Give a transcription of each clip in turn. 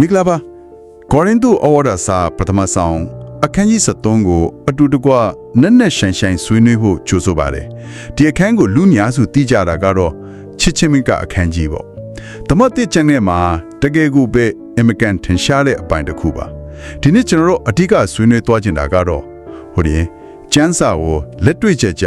မင်္ဂလာပါကောရိန္သုဩဝါဒစာပထမဆောင်အခန်းကြီး73ကိုအတူတကွနက်နက်ရှိုင်ရှိုင်ဆွေးနွေးဖို့ကြိုးဆိုပါတယ်ဒီအခန်းကိုလူများစုသိကြတာကတော့ချစ်ချင်းမကအခန်းကြီးပေါ့သမတ်တစ်ချန်နဲ့မှာတကယ်ကိုပဲအမကန်ထင်ရှားတဲ့အပိုင်းတစ်ခုပါဒီနေ့ကျွန်တော်တို့အဓိကဆွေးနွေးသွားချင်တာကတော့ဟိုဒီကျမ်းစာကိုလက်တွေ့ကြကြ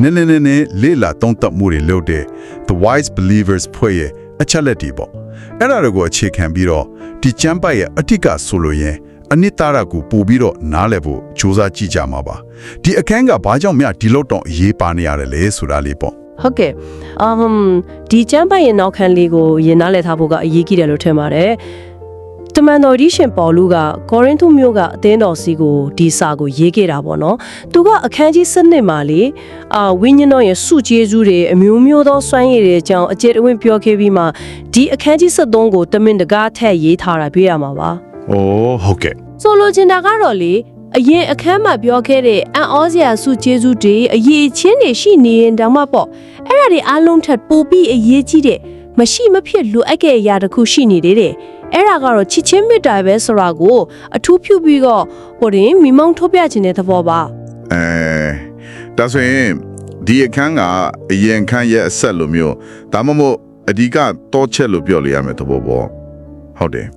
နည်းနည်းနည်းနည်းလေ့လာသုံးသပ်မှုတွေလုပ်တဲ့ The Wise Believers ဖွဲ့ရဲ့အချက်လက်တွေပေါ့ အဲ့ဒါတွေကိုအခြေခံပြီးတော့ဒီကျမ်းပိုက်ရဲ့အထက်ကဆိုလို့ရင်အနိတ္တရကိုပို့ပြီးတော့နားလည်ဖို့စူးစမ်းကြည့်ကြမှာပါဒီအခန်းကဘာကြောင့်များဒီလောက်တော့အရေးပါနေရတယ်လဲဆိုတာလေးပေါ့ဟုတ်ကဲ့အမ်ဒီကျမ်းပိုင်ရဲ့နောက်ခန်းလေးကိုရင်နားလည်ထားဖို့ကအရေးကြီးတယ်လို့ထင်ပါတယ် တမန်တော်ဒီရှင်ပေါလုကကောရိန္သုမြို့ကအသင်းတော်စီကိုဒီစာကိုရေးခဲ့တာပေါ့နော်သူကအခန်းကြီး7နှစ်မှာလေအာဝိညာဉ်တော်ရဲ့စုကျေးဇူးတွေအမျိုးမျိုးသောစွမ်းရည်တွေအကြောင်းအကျယ်တဝင့်ပြောခဲ့ပြီးမှဒီအခန်းကြီး73ကိုတမင်တကားထက်ရေးထားတာတွေ့ရမှာပါ။အိုးဟုတ်ကဲ့ဆိုလိုချင်တာကတော့လေအရင်အခန်းမှာပြောခဲ့တဲ့အန်ဩစရာစုကျေးဇူးတွေအရေးချင်းတွေရှိနေရင်တောင်မှပေါ့အဲ့ဒါတွေအားလုံးထက်ပိုပြီးအရေးကြီးတဲ့မရှိမဖြစ်လိုအပ်တဲ့အရာတစ်ခုရှိနေသေးတယ် အဲ့ဒါကတော့ချစ်ချင်းမေတ္တာပဲဆိုတာကိုအထူးပြုပြီးတော့ဟိုတင်မိမောင်းထုတ်ပြခြင်းတဲ့သဘောပါအဲဒါဆိုရင်ဒီအခန်းကအရင်ခန်းရဲ့အဆက်လိုမျိုးဒါမှမဟုတ်အဓိကတော့ချက်လို့ပြောလို့ရမယ်သဘောပေါ့ဟုတ်တယ်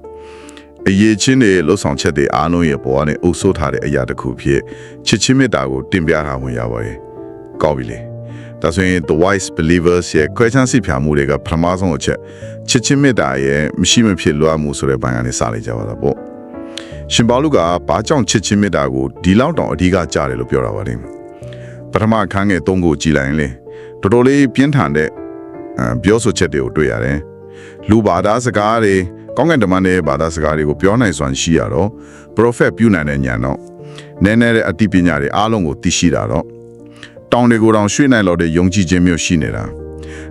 အရေးချင်းတွေလှုပ်ဆောင်ချက်တွေအားလုံးရဲ့ပေါ်ကနေအုပ်စိုးထားတဲ့အရာတစ်ခုဖြစ်ချစ်ချင်းမေတ္တာကိုတင်ပြထားဝင်ရပါတယ်ကောင်းပြီလေ ဒါဆိုရင် the wise believers ရဲ့ question စီဖြာမှုတွေကပထမဆုံးအချက်ချစ်ချင်းမေတ္တာရဲ့မရှိမဖြစ်လွှမ်းမှုဆိုတဲ့ဘိုင်းကနေစလိုက်ကြပါတော့ပေါ့ရှင်ပေါလုကဘာကြောင့်ချစ်ချင်းမေတ္တာကိုဒီလောက်တောင်အဓိကကြားတယ်လို့ပြောတာပါလေပထမအခန်းငယ်၃ကိုကြည်လိုက်ရင်လေတော်တော်လေးပြင်းထန်တဲ့အဲပြောဆိုချက်တွေကိုတွေ့ရတယ်လူဘာသာစကားတွေကောင်းကင်တမန်တဲ့ဘာသာစကားတွေကိုပြောနိုင်စွမ်းရှိရတော့ prophet ပြုနိုင်တဲ့ဉာဏ်တော့နည်းနည်းတဲ့အသိပညာတွေအားလုံးကိုသိရှိတာတော့ တောင်တွေကိုတောင်ရွှေ့နိုင်လို့တဲ့ယုံကြည်ခြင်းမျိုးရှိနေတာ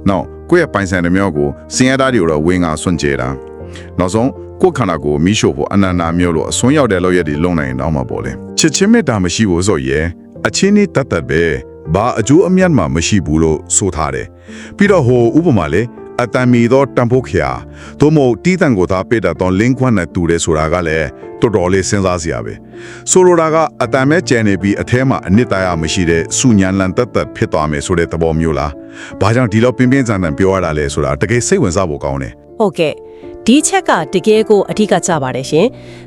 နောက်ကိုယ့်ရဲ့ပိုင်ဆိုင်တဲ့မျိုးကိုစင်ရသားတွေကိုတော့ဝင်းငါဆွန့်ကြဲတာနောက်ဆုံးကိုယ့်ခန္ဓာကိုယ်မိရှို့ဖို့အနန္နာမျိုးလို့အစွန်းရောက်တဲ့လောက်ရည်တွေလုံနိုင်ရင်တော့မှာပေါ့လေချစ်ချင်းမေတ္တာမရှိဘူးဆိုရင်အချင်းဤတတ်တတ်ပဲဘာအကျိုးအမြတ်မှမရှိဘူးလို့ဆိုထားတယ်ပြီးတော့ဟိုဥပမာလေ အတံမီသောတံဖို့ခရာသို့မဟုတ်တီးတန်ကိုသာပေးတတ်သောလင်းခွန်းနဲ့တူတယ်ဆိုတာကလည်းတော်တော်လေးစဉ်းစားစရာပဲဆိုလိုတာကအတံမဲ့ကျန်နေပြီးအထဲမှာအနစ်တရားမရှိတဲ့စုညံလန်တက်တက်ဖြစ်သွားမယ်ဆိုတဲ့သဘောမျိုးလားဘာကြောင့်ဒီလောက်ပြင်းပြင်းထန်ထန်ပြောရတာလဲဆိုတာတကယ်စိတ်ဝင်စားဖို့ကောင်းတယ်ဟုတ်ကဲ့ ဒီချက်ကတကယ်ကိုအဓိကကျပါတယ်ရှင်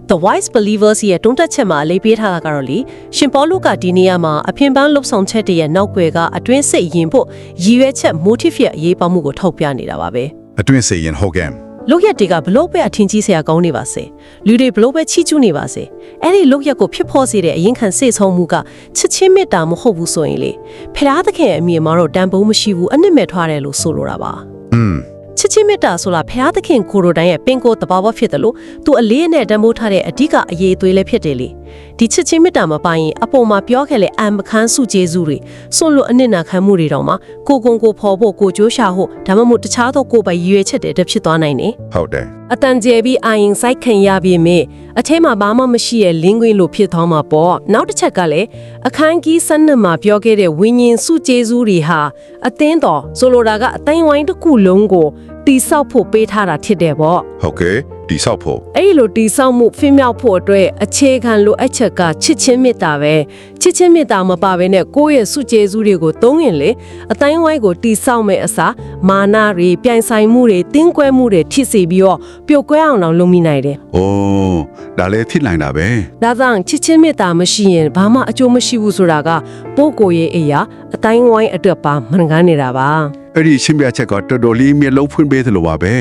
The Wise Believers ရဲ့တုံးတက်ချက်မှာအလေးပေးထားတာကတော့လေရှင်ပေါလုကဒီနေရာမှာအဖင်ပန်းလှုပ်ဆောင်ချက်တွေရဲ့နောက်ွယ်ကအတွင်းစိတ်ရင်ဖို့ရည်ရွယ်ချက် motive ရဲ့အရေးပါမှုကိုထောက်ပြနေတာပါပဲအတွင်းစေရင်ဟုတ်ကဲ့လုတ်ရက်တွေကဘလို့ပဲအထင်ကြီးစရာကောင်းနေပါစေလူတွေဘလို့ပဲချီးကျူးနေပါစေအဲ့ဒီလုတ်ရက်ကိုဖြစ်ပေါ်စေတဲ့အရင်ခံစိတ်ဆုံးမှုကချစ်ချင်းမေတ္တာမဟုတ်ဘူးဆိုရင်လေဖရာသခင်ရဲ့အမိမှာတော့တန်ဖိုးမရှိဘူးအနစ်မဲ့ထွားတယ်လို့ဆိုလိုတာပါอืม ချစ်ချင်းမေတ္တာဆိုတာဖရာသခင်ကိုယ်တော်တိုင်ရဲ့ပင်ကိုယ်တဘာဝဖြစ်တယ်လို့သူအလေးနဲ့တန်ဖိုးထားတဲ့အဓိကအရေးသွေးလည်းဖြစ်တယ်လေဒီချစ်ချင်းမေတ္တာမပိုင်ရင်အပေါ်မှာပြောခဲ့လေအမခန်းစုကျေးဇူးတွေစွန့်လွတ်အနစ်နာခံမှုတွေတောင်မှကိုကုံကိုဖော်ဖို့ကိုကြိုးရှာဖို့ဒါမှမဟုတ်တခြားသောကိုယ်ပိုင်ရည်ရွယ်ချက်တွေတစ်ဖြစ်သွားနိုင်တယ်ဟုတ်တယ်အတန်ကျဲပြီးအာရင်စိုက်ခံရပြီးမြင်အထဲမှာဘာမှမရှိရဲ့လင်းကွင်းလိုဖြစ်သွားမှာပေါ့နောက်တစ်ချက်ကလည်းအခန်းကြီးစနစ်မှာပြောခဲ့တဲ့ဝိညာဉ်စုကျေးဇူးတွေဟာအသင်းတော်ဆိုလိုတာကအတိုင်းဝိုင်းတစ်ခုလုံးကို တိဆောက်ဖို့ပေးထားတာဖြစ်တယ်ပေါ့ဟုတ်ကဲ့ဒီဆောက်ဖို့အဲ့ဒီလိုတိဆောက်မှုဖင်မြောက်ဖို့အတွက်အခြေခံလိုအပ်ချက်ကချစ်ချင်းမေတ္တာပဲချစ်ချင်းမေတ္တာမပါဘဲနဲ့ကိုယ့်ရဲ့စုကျေးဇူးတွေကိုသုံးရင်လေအတိုင်းဝိုင်းကိုတိဆောက်မဲ့အစားမာနတွေပြိုင်ဆိုင်မှုတွေတင်းကွဲမှုတွေဖြစ်စေပြီးတော့ပျော်ကွဲအောင်လုပ်မိနိုင်တယ်အိုးဒါလည်းဖြစ်နိုင်တာပဲဒါကြောင့်ချစ်ချင်းမေတ္တာမရှိရင်ဘာမှအကျိုးမရှိဘူးဆိုတာကပို့ကိုယ်ရဲ့အရာအတိုင်းဝိုင်းအတွက်ပါမှန်ကန်နေတာပါ အဲ့ဒီရှင်းပြချက်ကတော်တော်လေးမျက်လုံးဖွင့်ပေးသလိုပါပဲ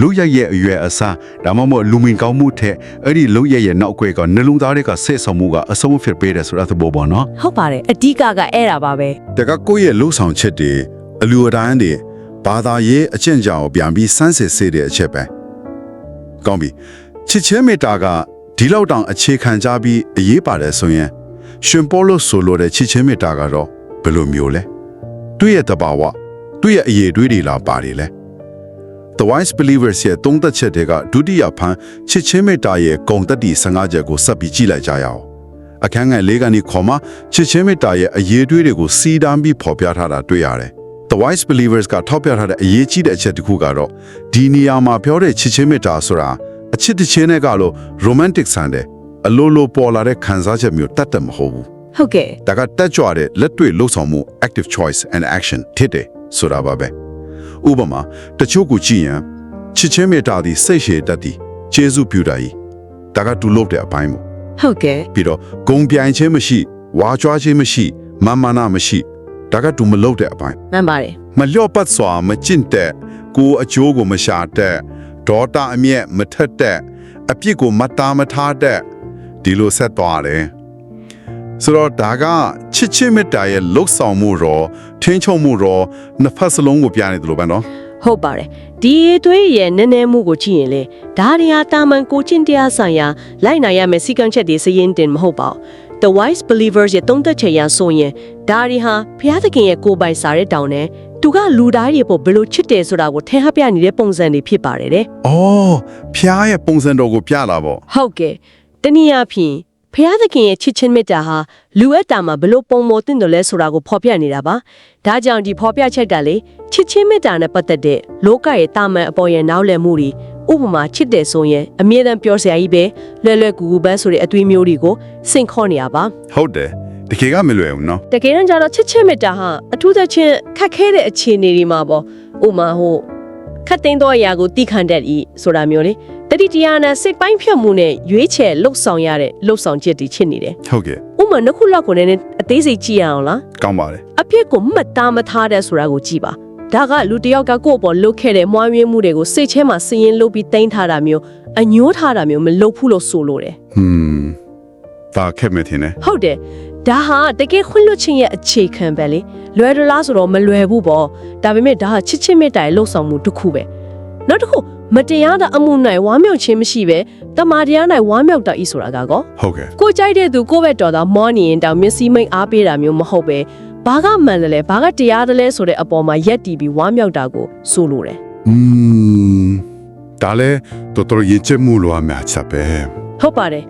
လူရရဲ့အရွယ်အစားဒါမှမဟုတ်လူမင်ကောင်းမှုထက်အဲ့ဒီလူရရဲ့နောက်ွယ်ကနှလုံးသားတွေကဆက်ဆောင်မှုကအဆုံးဖြစ်ပေးတယ်ဆိုတာသဘောပေါ့နော်ဟုတ်ပါတယ်အဓိကကအဲ့ဒါပါပဲတကကိုယ့်ရဲ့လှုပ်ဆောင်ချက်တွေအလူအတိုင်းတွေဘာသာရေးအကျင့်ကြောင်ကိုပြန်ပြီးစမ်းစစ်စေတဲ့အချက်ပဲကောင်းပြီချစ်ချင်းမေတ္တာကဒီလောက်တောင်အခြေခံကြပြီးအရေးပါတယ်ဆိုရင်ရှင်ပေါလုဆိုလိုတဲ့ချစ်ချင်းမေတ္တာကတော့ဘယ်လိုမျိုးလဲသူ့ရဲ့တဘာဝ သူ့ရဲ့အရေးတွေးတွေလာပါတယ်လဲ The Wise Believers ရဲ့သုံးသက်ချက်တွေကဒုတိယဖန်ချစ်ချင်းမေတ္တာရဲ့ဂုံတက်တီ15ချက်ကိုဆက်ပြီးကြည့်လိုက်ကြရအောင်အခန်းငယ်လေးကနေခေါ်မှချစ်ချင်းမေတ္တာရဲ့အရေးတွေးတွေကိုစီးတမ်းပြီးဖော်ပြထားတာတွေ့ရတယ်။ The Wise Believers ကထောက်ပြထားတဲ့အရေးကြီးတဲ့အချက်တစ်ခုကတော့ဒီနေရာမှာပြောတဲ့ချစ်ချင်းမေတ္တာဆိုတာအချစ်တစ်ချင်းနဲ့ကလို့ romantic ဆန်တယ်အလိုလိုပေါ်လာတဲ့ခံစားချက်မျိုးတတ်တတ်မဟုတ်ဘူးဟုတ်ကဲ့ဒါကတက်ကြွတဲ့လက်တွေ့လှုပ်ဆောင်မှု active choice and action ဖြစ်တယ် ဆိုတာပါပဲဥပမာတချို့ကိုကြည့်ရင်ချစ်ချင်းမေတ္တာသည်စိတ်ရှည်တတ်သည်ကျေးဇူးပြုတာကြီးဒါကတူလို့တဲ့အပိုင်းမို့ဟုတ်ကဲ့ပြီးတော့ဂုံပြိုင်ခြင်းမရှိဝါကြွားခြင်းမရှိမာမာနာမရှိဒါကတူမလို့တဲ့အပိုင်းမှန်ပါတယ်မလျော့ပတ်စွာမကျင့်တဲ့ကိုယ်အကျိုးကိုမရှာတဲ့ဒေါတာအမျက်မထက်တဲ့အပြစ်ကိုမတာမထားတဲ့ဒီလိုဆက်သွားတယ် ဆိုတော့ဒါကချစ်ချင်းမေတ္တာရဲ့လှုပ်ဆောင်မှုရောထင်းချုံမှုရောနှစ်ဖက်စလုံးကိုပြနေတယ်လို့ပဲနော်ဟုတ်ပါတယ်ဒီရေသွေးရဲ့နည်းနည်းမှုကိုကြည့်ရင်လေဒါရီဟာတာမန်ကိုချင်းတရားဆိုင်ရာလိုက်နိုင်ရမယ့်စီကံချက်တွေစရင်တင်မဟုတ်ပါဘူး The wise believers ရဲ့သုံးသက်ချက်ရဆိုရင်ဒါရီဟာဘုရားသခင်ရဲ့ကိုယ်ပိုင်စာရဲတောင်းနဲ့သူကလူသားတွေပေါ်ဘယ်လိုချစ်တယ်ဆိုတာကိုထင်ဟပ်ပြနေတဲ့ပုံစံတွေဖြစ်ပါတယ်တဲ့။အော်ဖျားရဲ့ပုံစံတော်ကိုပြလာပေါ့ဟုတ်ကဲ့တနည်းအားဖြင့် ဖျားသခင်ရဲ့ချစ်ချင်းမေတ္တာဟာလူအပ်တာမှာဘလို့ပုံမောတင်တယ်လဲဆိုတာကိုဖော်ပြနေတာပါဒါကြောင့်ဒီဖော်ပြချက်ကလေချစ်ချင်းမေတ္တာနဲ့ပတ်သက်တဲ့လောကရဲ့တာမန်အပေါ်ရဲ့နောက်လည်မှုတွေဥပမာချစ်တယ်ဆိုရင်အမြဲတမ်းပြောစရာကြီးပဲလွယ်လွယ်ကူကူပဲဆိုတဲ့အသွေးမျိုးတွေကိုစိန်ခေါ်နေရပါ။ဟုတ်တယ်။တကယ်ကမလွယ်ဘူးနော်တကယ်တမ်းကျတော့ချစ်ချင်းမေတ္တာဟာအထူးသဖြင့်ခက်ခဲတဲ့အခြေအနေတွေမှာပေါ့ဥပမာဟိုခတ်သိမ်းသောအရာကိုတိခံတတ်ဤဆိုတာမျိုးလေ တတိတရားနဲ့စိတ်ပိုင်းဖြတ်မှုနဲ့ရွေးချယ်လှုပ်ဆောင်ရတဲ့လှုပ်ဆောင်ချက်တွေဖြစ်နေတယ်။ဟုတ်ကဲ့ဥပမာနှစ်ခုလောက်ကိုလည်းအသေးစိတ်ကြည့်ရအောင်လားကောင်းပါတယ်အဖြစ်ကိုမှတ်သားမထားတဲ့ဆိုတာကိုကြည့်ပါဒါကလူတစ်ယောက်ကကိုယ့်အပေါ်လှုပ်ခဲ့တဲ့မွားမြင်းမှုတွေကိုစိတ်ထဲမှာစည်ရင်လှုပ်ပြီးတင်ထားတာမျိုးအညှိုးထားတာမျိုးမလုပ်ဘူးလို့ဆိုလိုတယ်။ဟွန်းဒါခက်မဲ့တင်နေဟုတ်တယ်ဒါဟာတကယ်ခွင့်လွှတ်ခြင်းရဲ့အခြေခံပဲလေလွယ်တလားဆိုတော့မလွယ်ဘူးပေါ့ဒါပေမဲ့ဒါဟာချစ်ချင်းမေတ္တာရဲ့လှုပ်ဆောင်မှုတစ်ခုပဲနောက်တစ်ခု မတရားတာအမှုနိုင်ဝမ်းမြောက်ခြင်းမရှိပဲတမာတရားနိုင်ဝမ်းမြောက်တာဤဆိုတာကကော။ဟုတ်ကဲ့ကိုကြိုက်တဲ့သူကိုယ့်ဘက်တော်သားမောနေရင်တောင်မျက်စိမိတ်အားပေးတာမျိုးမဟုတ်ပဲဘာကမှန်တယ်လဲဘာကတရားတယ်လဲဆိုတဲ့အပေါ်မှာရက်တီပြီးဝမ်းမြောက်တာကိုဆိုလိုတယ်။อืมဒါလည်းတော်တော်ရည်ချက်မှုလိုအများချက်ပဲဟုတ်ပါတယ်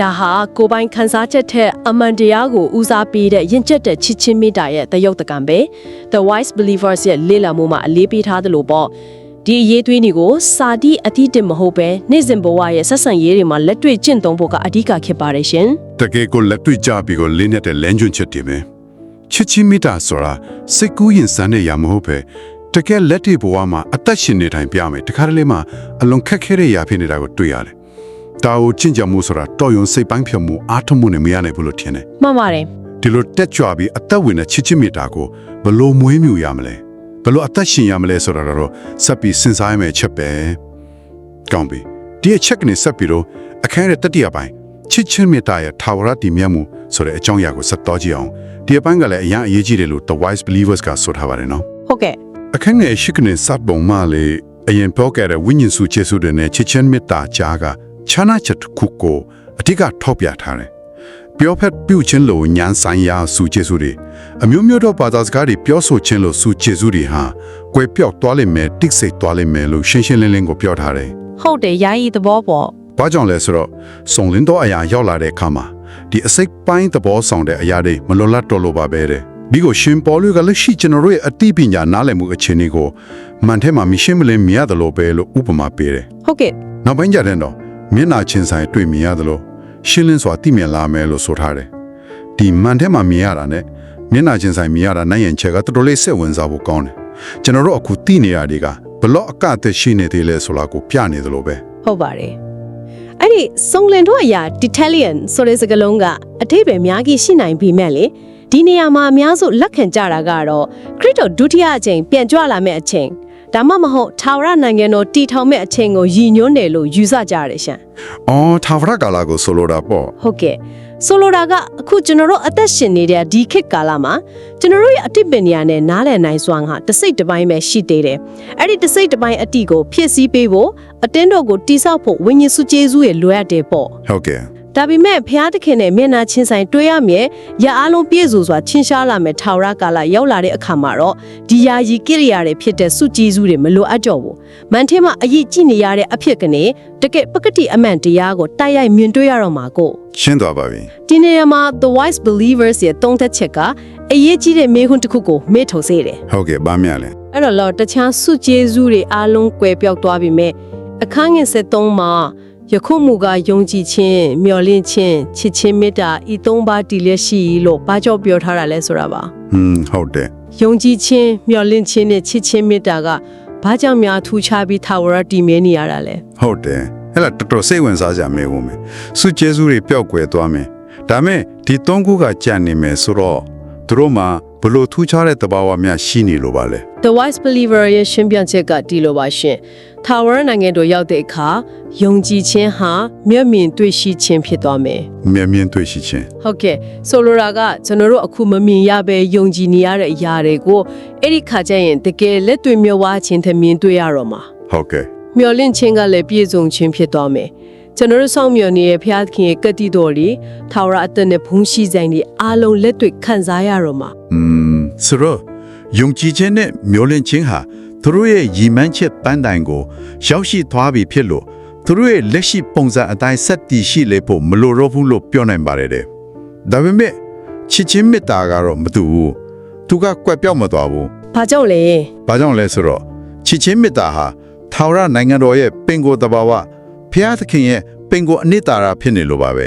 ဒါဟာကိုယ်ပိုင်ခန်းစားချက်ထက်အမှန်တရားကိုဦးစားပေးတဲ့ယဉ်ကျက်တဲ့ချစ်ချင်းမေတ္တာရဲ့သရုပ်တကံပဲ The Wise Believers ရဲ့လေ့လာမှုမှာအလေးပေးထားသလိုပေါ့ ဒီအရေးသွေးတွေကိုစာတိအတိတင်မဟုတ်ပဲနေ့စဉ်ဘဝရဲ့ဆက်ဆံရေးတွေမှာလက်တွေ့ကျင့်သုံးဖို့ကအဓိကဖြစ်ပါတယ်ရှင်။တကယ်ကိုလက်တွေ့ကြပြီးကိုလင်းနေတဲ့လမ်းကျွန်းချက်တွေပဲ။ချစ်ချင်းမိတာဆိုတာစိတ်ကူးရင်စမ်းတဲ့ရာမဟုတ်ပဲတကယ်လက်တွေ့ဘဝမှာအသက်ရှင်နေတိုင်းပြမယ်။တခါတလေမှာအလွန်ခက်ခဲတဲ့ရာဖြစ်နေတာကိုတွေ့ရတယ်။ဒါကိုချင့်ကြံမှုဆိုတာတော်ရုံစိတ်ပိုင်းဖြတ်မှုအားထုတ်မှုနဲ့မရနိုင်ဘူးလို့ထင်တယ်မှန်ပါတယ်ဒီလိုတက်ကြွပြီးအသက်ဝင်တဲ့ချစ်ချစ်မေတ္တာကိုဘယ်လို့မွေးမြူရမလဲ ဘယ်လို့အသက်ရှင်ရမလဲဆိုတာတော့စပ်ပြီးစဉ်းစားရမယ့်အချက်ပဲကောင်းပြီဒီအချက်ကနေစပ်ပြီးတော့အခန်းရဲ့တတိယပိုင်းချစ်ချင်းမေတ္တာရဲ့ထာဝရတည်မြဲမှုဆိုတဲ့အကြောင်းအရာကိုဆက်တော်ကြည့်အောင်ဒီအပိုင်းကလည်းအရင်အရေးကြီးတယ်လို့ The Wise Believers ကဆိုထားပါတယ်နော်ဟုတ်ကဲ့အခန်းငယ်ရှိကနေစပ်ပုံမှလေအရင်ပြောခဲ့တဲ့ဝိညာဉ်စုကျေစုတွေနဲ့ချစ်ချင်းမေတ္တာကြားကခြားနာချက်တစ်ခုကိုအဓိကထောက်ပြထားတယ်။ ပြောဖက်ပြုချင်းလို့ညံဆိုင်ရာစုကျေစုတွေအမျိုးမျိုးသောဘာသာစကားတွေပြောဆိုချင်းလို့စုကျေစုတွေဟာကွယ်ပြောက်သွားလိမ့်မယ်တိတ်ဆိတ်သွားလိမ့်မယ်လို့ရှင်းရှင်းလင်းလင်းကိုပြောထားတယ်ဟုတ်တယ်ယာယီသဘောပေါ့။ဘာကြောင့်လဲဆိုတော့စုံလင်းသောအရာရောက်လာတဲ့အခါမှာဒီအစိတ်ပိုင်းသဘောဆောင်တဲ့အရာတွေမလွတ်လပ်တော့လို့ပါပဲတဲ့။ပြီးကိုရှင်ပေါ်လူကလက်ရှိကျွန်တော်တို့ရဲ့အသိပညာနားလည်မှုအခြေအနေကိုမှန်ထဲမှာမရှင်းမလင်းမြင်ရတယ်လို့ပဲလို့ဥပမာပေးတယ်ဟုတ်ကဲ့။နောက်ပိုင်းကျတဲ့တော့မျက်နာချင်းဆိုင်တွေ့မြင်ရတယ်လို့ ရှင်းလင်းစွာသိမြင်လာမယ်လို့ဆိုထားတယ်။ဒီမှန်ထဲမှာမြင်ရတာနဲ့မျက်နာချင်းဆိုင်မြင်ရတာနိုင်ရင်ချက်ကတော်တော်လေးစိတ်ဝင်စားဖို့ကောင်းတယ်။ကျွန်တော်တို့အခုသိနေရတဲ့ကဘလော့အကအသက်ရှိနေသေးလဲဆိုတာကိုပြနေတယ်လို့ပဲဟုတ်ပါတယ်အဲ့ဒီစုံလင်တို့အရာ Italian ဆိုတဲ့စကားလုံးကအထိပ္ပယ်များကြီးရှိနိုင်ပြီမဲ့လေဒီနေရာမှာအများစုလက်ခံကြတာကတော့ခရစ်တော်ဒုတိယအချိန်ပြန်ကြွလာမယ့်အချိန် ဒါမှမဟုတ်ထာဝရနိုင်ငံတော်တည်ထောင်မယ့်အချိန်ကိုရည်ညွှန်းတယ်လို့ယူဆကြရတယ်ရှင့်။အော်ထာဝရကာလာကိုဆိုလိုတာပေါ့ဟုတ်ကဲ့ဆိုလိုတာကအခုကျွန်တော်တို့အသက်ရှင်နေတဲ့ဒီခေတ်ကာလမှာကျွန်တော်တို့ရဲ့အတိတ်ပညာနဲ့နားလည်နိုင်စွမ်းဟာတစ်စိတ်တစ်ပိုင်းပဲရှိသေးတယ်။အဲ့ဒီတစ်စိတ်တစ်ပိုင်းအတိကိုဖြစ်စည်းပေးဖို့အတင်းတော်ကိုတိဆောက်ဖို့ဝိညာဉ်စုကျေးဇူးရဲ့လိုအပ်တယ်ပေါ့။ဟုတ်ကဲ့။ ဒါပေမဲ့ဘုရားသခင်နဲ့မျက်နှာချင်းဆိုင်တွေ့ရမြဲရအားလုံးပြည့်စုံစွာချင်းရှားလာမဲ့ထာဝရကာလရောက်လာတဲ့အခါမှာတော့ဒီယာယီကိရိယာတွေဖြစ်တဲ့စုကျေးဇူးတွေမလိုအပ်တော့ဘူး။မန်ထဲမှာအရေးကြည့်နေရတဲ့အဖြစ်ကနေတကယ်ပကတိအမှန်တရားကိုတိုက်ရိုက်မြင်တွေ့ရတော့မှာကိုရှင်းသွားပါပြီဒီနေရာမှာ the wise believers ရဲ့တုံးသက်ချက်ကအရေးကြီးတဲ့မေးခွန်းတစ်ခုကိုမေးထုတ်စေတယ်။ဟုတ်ကဲ့ဗာမြလဲအဲ့တော့လောတခြားစုကျေးဇူးတွေအားလုံးကွယ်ပြောက်သွားပြီမဲ့အအခန်းငယ်73မှာ ယခုမူကယုံကြည်ခြင်းမျှော်လင့်ခြင်းချစ်ချင်းမေတ္တာဤသုံးပါးတည်လျက်ရှိလို့ဘာကြောင့်ပြောထားတာလဲဆိုတာပါဟွန်းဟုတ်တယ်ယုံကြည်ခြင်းမျှော်လင့်ခြင်းနဲ့ချစ်ချင်းမေတ္တာကဘာကြောင့်များထူးခြားပြီးထာဝရတည်မြဲနေရတာလဲဟုတ်တယ်အဲ့ဒါတော်တော်စိတ်ဝင်စားကြမယ်ဦးမယ်စုကျေးဇူးတွေပျောက်ကွယ်သွားမယ်ဒါမဲ့ဒီသုံးခုကကြံ့နေမယ်ဆိုတော့သူတို့မှာ ဘလို့ထူးခြားတဲ့တဘာဝများရှိနေလို့ပါလဲ The Wise Believer ရဲ့ရှင်းပြချက်ကဒီလိုပါရှင်။ထာဝရနိုင်ငံတို့ရောက်တဲ့အခါယုံကြည်ခြင်းဟာမျက်မြင်တွေ့ရှိခြင်းဖြစ်သွားမယ်မြင်မြင်တွေ့ရှိခြင်း။ဟုတ်ကဲ့ဆိုလိုတာကကျွန်တော်တို့အခုမမြင်ရဘဲယုံကြည်နေရတဲ့အရာတွေကိုအဲ့ဒီခါကျရင်တကယ်လက်တွေ့မြဝခြင်းသမြင်တွေ့ရတော့မှာဟုတ်ကဲ့။မျော်လင့်ခြင်းကလည်းပြည့်စုံခြင်းဖြစ်သွားမယ်။ ကျွန်တော်တို့စောင့်မျှော်နေတဲ့ဘုရားသခင်ရဲ့ကတိတော်တွေထာဝရအသက်နဲ့ဘုန်းရှိဆိုင်တွေအားလုံးလက်တွေ့ခံစားရတော့မှာอืมဆိုတော့ယုံကြည်ခြင်းနဲ့မျှော်လင့်ခြင်းဟာသူတို့ရဲ့ရည်မှန်းချက်ပန်းတိုင်ကိုရောက်ရှိသွားပြီဖြစ်လို့သူတို့ရဲ့လက်ရှိပုံစံအတိုင်းဆက်တည်ရှိလေဖို့မလိုတော့ဘူးလို့ပြောနိုင်ပါတယ်တဲ့ဒါပေမဲ့ချစ်ချင်းမေတ္တာကတော့မတူဘူးသူကကွက်ပြောက်မသွားဘူး။ဘာကြောင့်လဲဘာကြောင့်လဲဆိုတော့ချစ်ချင်းမေတ္တာဟာထာဝရနိုင်ငံတော်ရဲ့ပင်ကိုယ်တဘာဝ ဖျားသခင်ရဲ့ပင်ကိုယ်အနှစ်သာရဖြစ်နေလို့ပါပဲ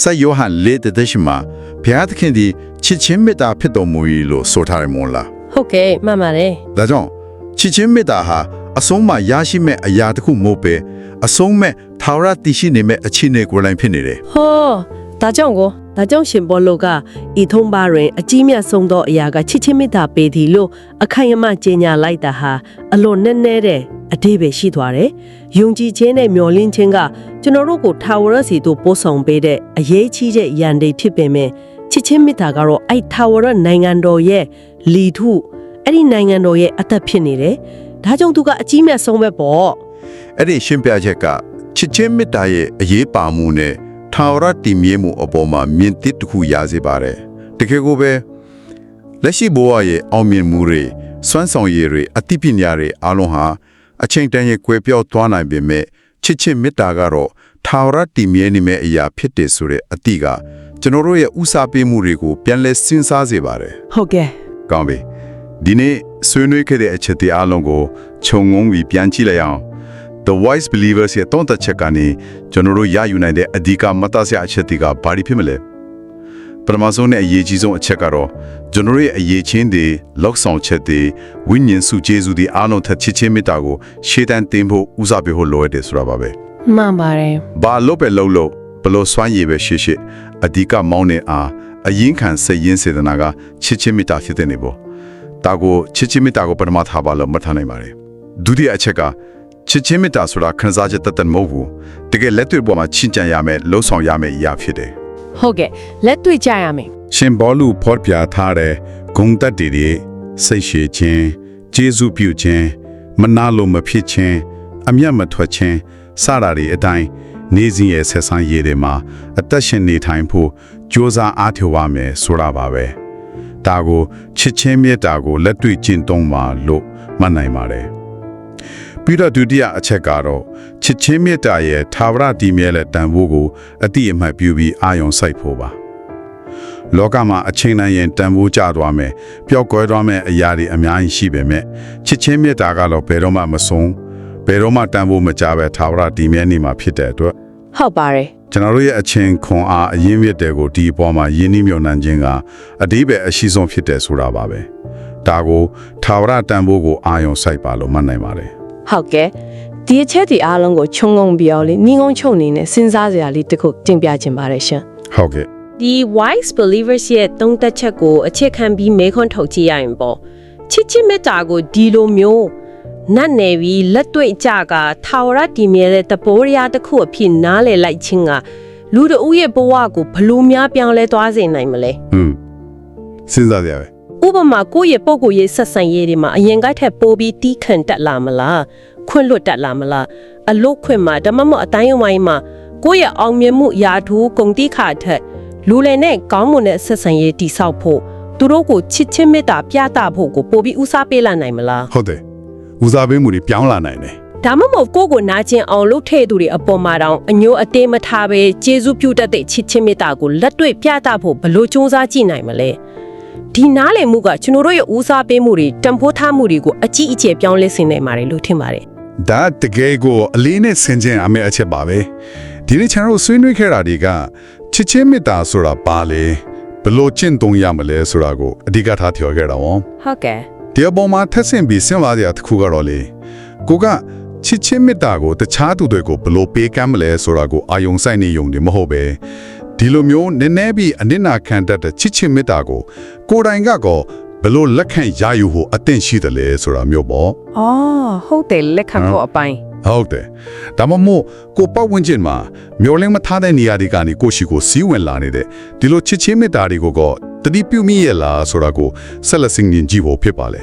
ဆက်ယောဟန်လေးတသက်ရှိမှာဖျားသခင်ဒီချစ်ချင်းမေတ္တာဖြစ်တော်မူ၏လို့ဆိုထားတယ်မို့လား။ဟုတ်ကဲ့မှန်ပါတယ်။ဒါကြောင့်ချစ်ချင်းမေတ္တာဟာအဆုံးမှရရှိမဲ့အရာတစ်ခုမဟုတ်ပဲအဆုံးမဲ့ထာဝရတည်ရှိနေမဲ့အခြေအနေကိုယ်တိုင်ဖြစ်နေတယ်ဟောဒါကြောင့်ကို ဒါကြောင့်ရှင်ဘောလောကဤထုံးပါတွင်အကြီးမြတ်ဆုံးသောအရာကချစ်ချင်းမေတ္တာပေသည်လို့အခိုင်အမာကြေညာလိုက်တာဟာအလွန်နဲ့နဲ့တဲ့အတိပဲရှိသွားတယ်။ယုံကြည်ခြင်းနဲ့မျှော်လင့်ခြင်းကကျွန်တော်တို့ကိုထာဝရစီသို့ပို့ဆောင်ပေးတဲ့အရေးကြီးတဲ့ယန္တိဖြစ်ပေမဲ့ချစ်ချင်းမေတ္တာကတော့အဲ့ထာဝရနိုင်ငံတော်ရဲ့လီထုအဲ့ဒီနိုင်ငံတော်ရဲ့အသက်ဖြစ်နေတယ်။ဒါကြောင့်သူကအကြီးမြတ်ဆုံးပဲပေါ့အဲ့ဒီရှင်းပြချက်ကချစ်ချင်းမေတ္တာရဲ့အရေးပါမှုနဲ့ ထာဝရတည်မြဲမှုအပေါ်မှာမြင်သစ်တစ်ခုရစေပါတယ်တကယ်ကိုပဲလက်ရှိဘဝရဲ့အောင်မြင်မှုတွေစွမ်းဆောင်ရည်တွေအသိပညာတွေအလုံးဟာအချိန်တန်ရဲ့ကွယ်ပြောက်သွားနိုင်ပေမဲ့ချစ်ချင်းမေတ္တာကတော့ထာဝရတည်မြဲနေမယ့်အရာဖြစ်တယ်ဆိုတဲ့အသည့်ကကျွန်တော်တို့ရဲ့ဥစားပေးမှုတွေကိုပြန်လဲစဉ်းစားစေပါတယ်။ဟုတ်ကဲ့ကောင်းပြီဒီနေ့ဆွေးနွေးခဲ့တဲ့အချက်တွေအလုံးကိုခြုံငုံပြီးပြန်ကြည့်လိုက်အောင် The Wise Believers ရဲ့တုံးသက်ချက်ကနေကျွန်တော်တို့ရယူနိုင်တဲ့အဓိကမတ်တဆရာအချက်တွေကဘာတွေဖြစ်မလဲပထမဆုံးနဲ့အရေးကြီးဆုံးအချက်ကတော့ကျွန်တော်တို့ရဲ့အရေးချင်းတွေလောက်ဆောင်ချက်တွေဝိညာဉ်စုကျေးဇူးတွေအားလုံးထက်ချစ်ချင်းမေတ္တာကိုရှေ့တန်းတင်ဖို့ဦးစားပေးဖို့လိုအပ်တယ်ဆိုတာပါပဲမှန်ပါတယ်ဘာလို့ပဲလုံးလို့ဘလို့စွမ်းရည်ပဲရှိရှိအဓိကမောင်းနေအားအရင်ခံစိတ်ရင်းစေတနာကချစ်ချင်းမေတ္တာဖြစ်တဲ့နေပေါ့ဒါကိုချစ်ချင်းမေတ္တာကိုပထမထားပါလို့မှတ်ထားနိုင်ပါတယ်ဒုတိယအချက်က ချစ်ချင်းမေတ္တာဆိုတာခန်းစားချက်တတ်တတ်မဟုတ်ဘူးတကယ်လက်တွေ့ပေါ်မှာချင့်ကြံရမယ်လှုံ့ဆော်ရမယ်အရာဖြစ်တယ်ဟုတ်ကဲ့လက်တွေ့ကြရမယ်ရှင်ဘောလူဖော်ပြထားတဲ့ဂုံတက်တွေတွေစိတ်ရှည်ခြင်းကျေးဇူးပြုခြင်းမနာလိုမဖြစ်ခြင်းအမျက်မထွက်ခြင်းစတာတွေအတိုင်းနေစဉ်ရဲ့ဆက်ဆံရေးတွေမှာအသက်ရှင်နေထိုင်ဖို့ကြိုးစားအားထုတ်ရမယ်ဆိုတာပါပဲဒါကိုချစ်ချင်းမြတ်တာကိုလက်တွေ့ကျင့်သုံးပါလို့မှတ်နိုင်ပါတယ် ပြီးတော့ဒုတိယအချက်ကတော့ချစ်ချင်းမြတ်တာရဲ့သာဝရတည်မြဲတဲ့တန်ဖိုးကိုအတိအမှတ်ပြုပြီးအာယုံစိုက်ဖို့ပါလောကမှာအချိန်နဲ့ရင်တန်ဖိုးကျသွားမယ်ပျောက်ကွယ်သွားမယ်အရာတွေအများကြီးရှိပေမဲ့ချစ်ချင်းမေတ္တာကတော့ဘယ်တော့မှမဆုံးဘယ်တော့မှတန်ဖိုးမကျပဲသာဝရတည်မြဲနေမှာဖြစ်တဲ့အတွက်ဟုတ်ပါတယ်ကျွန်တော်တို့ရဲ့အချင်းခွန်အားအရင်းမြစ်တဲ့ကိုဒီအပေါ်မှာယင်းနှိမ့်မြုံနှံခြင်းကအတိပယ်အရှိဆုံးဖြစ်တယ်ဆိုတာပါပဲဒါကိုသာဝရတန်ဖိုးကိုအာယုံစိုက်ပါလို့မှတ်နိုင်ပါတယ် ဟုတ်ကဲ့ဒီအချက်ဒီအားလုံးကိုခြုံငုံပြောလေနှင်းငုံချုံနေနဲ့စဉ်းစားစရာလေးတစ်ခုတင်ပြခြင်းပါတယ်ရှင်ဟုတ်ကဲ့ဒီ wise believers ရဲ့သုံးသက်ချက်ကိုအခြေခံပြီးမေခွန်းထုတ်ကြည့်ရရင်ပေါ့ချစ်ချစ်မေတ္တာကိုဒီလိုမျိုးနတ်နယ်ပြီးလက်တွေ့ကြကထာဝရတည်မြဲတဲ့တပိုးရတစ်ခုအဖြစ်နားလည်လိုက်ခြင်းကလူတဦးရဲ့ဘဝကိုဘလို့များပြောင်းလဲသွားစေနိုင်မလဲอืมစဉ်းစားကြရပဲ ဥပမာကိုယ့်ရဲ့ပုံကိုယ်ရေးဆက်ဆံရေးတွေမှာအရင်ကထက်ပိုပြီးတီးခန့်တက်လာမလားခွင့်လွတ်တက်လာမလားအလို့ခွင့်မှာဓမ္မမအတိုင်းအဝိုင်းမှာကိုယ့်ရဲ့အောင်မြင်မှုယာထူးဂုံတိခါထက်လူလည်နဲ့ကောင်းမွန်တဲ့ဆက်ဆံရေးတိဆောက်ဖို့သူတို့ကိုချစ်ချင်းမေတ္တာပြသဖို့ကိုပိုပြီးဦးစားပေးလာနိုင်မလားဟုတ်တယ်ဦးစားပေးမှုတွေပြောင်းလာနိုင်တယ်ဒါမှမဟုတ်ကိုယ့်ကိုနာကျင်အောင်လုပ်ထဲ့သူတွေအပေါ်မှာတောင်အညိုအသေးမထားပဲကျေးဇူးပြုတတ်တဲ့ချစ်ချင်းမေတ္တာကိုလက်တွေ့ပြသဖို့ဘယ်လို့စူးစမ်းကြည့်နိုင်မလဲ ဒီနားလည်မှုကကျွန်တော်တို့ရဲ့ဦးစားပေးမှုတွေတံဖိုးထားမှုတွေကိုအကြီးအကျယ်ပြောင်းလဲစေနိုင်ပါတယ်လို့ထင်ပါတယ်ဟဒါတကယ်ကိုအလေးနဲ့ဆင်ခြင်အမေအချက်ပါပဲဒီနေ့ကျွန်တော်တို့ဆွေးနွေးခဲ့တာတွေကချစ်ချင်းမေတ္တာဆိုတာဘာလဲဘယ်လို့ကျင့်သုံးရမလဲဆိုတာကိုအဓိကထားပြောခဲ့တာပေါ့ဟုတ်ကဲ့ဒီအပေါ်မှာထက်ဆင့်ပြီးစဉ်းစားကြတစ်ခုကတော့လေကိုကချစ်ချင်းမေတ္တာကိုတခြားသူတွေကိုဘယ်လို့ပေးကမ်းမလဲဆိုတာကိုအာယုံဆိုင်နေယုံတယ်မဟုတ်ပဲ ဒီလိုမျိုးနည်းနည်းပြီးအနစ်နာခံတတ်တဲ့ချစ်ချင်းမေတ္တာကိုကိုယ်တိုင်ကကောဘယ်လို့လက်ခံရယူဖို့အသင့်ရှိတယ်လဲဆိုတာမျိုးပေါ့အော်ဟုတ်တယ်လက်ခံဖို့အပိုင်းဟုတ်တယ်ဒါမှမဟုတ်ကိုပတ်ဝန်းကျင်မှာမျောလင်းမထားတဲ့နေရာတွေကနေကိုရှိကိုစီးဝင်လာနေတဲ့ဒီလိုချစ်ချင်းမေတ္တာတွေကိုကတတိပြုမိရလားဆိုတာကိုဆက်လက်ဆင်ခြင်ကြည့်ဖို့ဖြစ်ပါလေ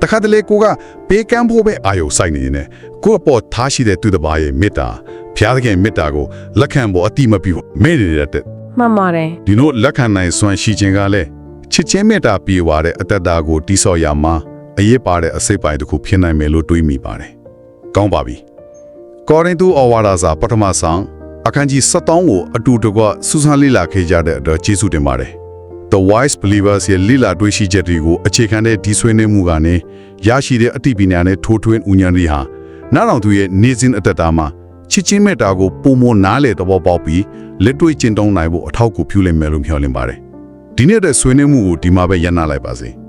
တခါတလေကိုကပေးကမ်းဖို့ပဲအာရုံစိုက်နေနေကိုအပေါ်ထားရှိတဲ့သူတစ်ပါးရဲ့မေတ္တာ ဖျားသခင်မေတ္တာကိုလက်ခံဖို့အတိမပြုမေ့နေရတဲ့မှန်ပါတယ်ဒီလိုလက်ခံနိုင်စွမ်းရှိခြင်းကလည်းချစ်ချင်းမေတ္တာပြေဝတဲ့အတ္တတာကိုတိဆော့ရမှာအရေးပါတဲ့အစိတ်ပိုင်းတစ်ခုဖြစ်နိုင်မယ်လို့တွေးမိပါတယ်။ကောင်းပါပြီ။ကောရိန္သုဩဝါဒစာပထမဆောင်အခန်းကြီး73ကိုအတူတကွစူးစမ်းလေ့လာခဲ့ကြတဲ့အတွက်ကျေးဇူးတင်ပါတယ်။ The Wise Believers ရဲ့လေ့လာတွေးရှိချက်တွေကိုအခြေခံတဲ့ဒီဆွေးနွေးမှုကနေရရှိတဲ့အသိပညာနဲ့ထိုးထွင်းဥညာဉ်တွေဟာနားတော်သူရဲ့နေစဉ်အတ္တတာမှာ ချစ်ချင်းမေတ္တာကိုပုံမနားလေသဘောပေါက်ပြီးလက်တွေ့ကျင့်သုံးနိုင်ဖို့အထောက်အကူပြုလိမ့်မယ်လို့မျှော်လင့်ပါတယ်။ဒီနေ့တဲ့ဆွေးနွေးမှုကိုဒီမှာပဲရပ်နာလိုက်ပါစေ။